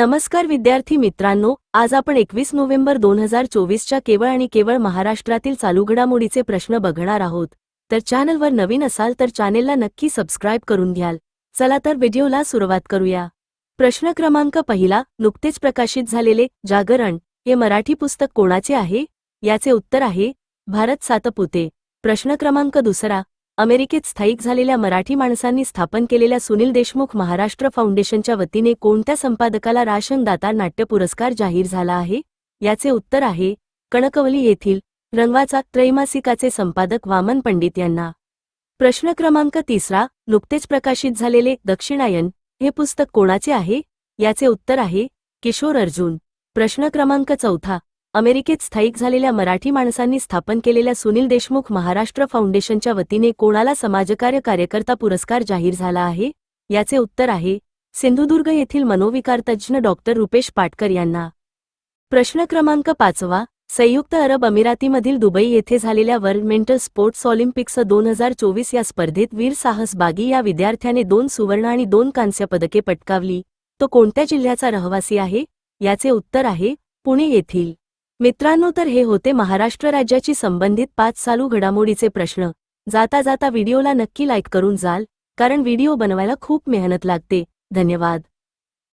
नमस्कार विद्यार्थी मित्रांनो आज आपण एकवीस नोव्हेंबर दोन हजार चोवीसच्या केवळ आणि केवळ महाराष्ट्रातील चालू घडामोडीचे प्रश्न बघणार आहोत. तर चॅनलवर नवीन असाल तर चॅनेलला नक्की सबस्क्राईब करून घ्याल. चला तर व्हिडिओला सुरुवात करूया. प्रश्न क्रमांक पहिला नुकतेच प्रकाशित झालेले जागरण हे मराठी पुस्तक कोणाचे आहे? याचे उत्तर आहे भारत सातपुते. प्रश्न क्रमांक दुसरा अमेरिकेत स्थायिक झालेल्या मराठी माणसांनी स्थापन केलेल्या सुनील देशमुख महाराष्ट्र फाउंडेशनच्या वतीने कोणत्या संपादकाला राशनदाता नाट्य पुरस्कार जाहीर झाला आहे? याचे उत्तर आहे कणकवली येथील रंगवाचा त्रैमासिकाचे संपादक वामन पंडित यांना. प्रश्न क्रमांक तिसरा नुकतेच प्रकाशित झालेले दक्षिणायन हे पुस्तक कोणाचे आहे? याचे उत्तर आहे किशोर अर्जुन. प्रश्न क्रमांक चौथा अमेरिकेत स्थायिक झालेल्या मराठी माणसांनी स्थापन केलेल्या सुनील देशमुख महाराष्ट्र फाउंडेशनच्या वतीने कोणाला समाजकार्य कार्यकर्ता पुरस्कार जाहीर झाला आहे? याचे उत्तर आहे सिंधुदुर्ग येथील मनोविकारतज्ञ डॉक्टर रुपेश पाटकर यांना. प्रश्न क्रमांक पाचवा संयुक्त अरब अमिरातीमधील दुबई येथे झालेल्या वर्ल्ड मेंटल स्पोर्ट्स ऑलिम्पिक्स दोन हजार चोवीस या स्पर्धेत वीर साहस बागी या विद्यार्थ्याने दोन सुवर्ण आणि दोन कांस्य पदके पटकावली. तो कोणत्या जिल्ह्याचा रहिवासी आहे? याचे उत्तर आहे पुणे येथील. मित्रांनो तर हे होते महाराष्ट्र राज्याची संबंधित पाच चालू घडामोडीचे प्रश्न. जाता जाता व्हिडिओला नक्की लाईक करून जाल कारण व्हिडिओ बनवायला खूप मेहनत लागते. धन्यवाद.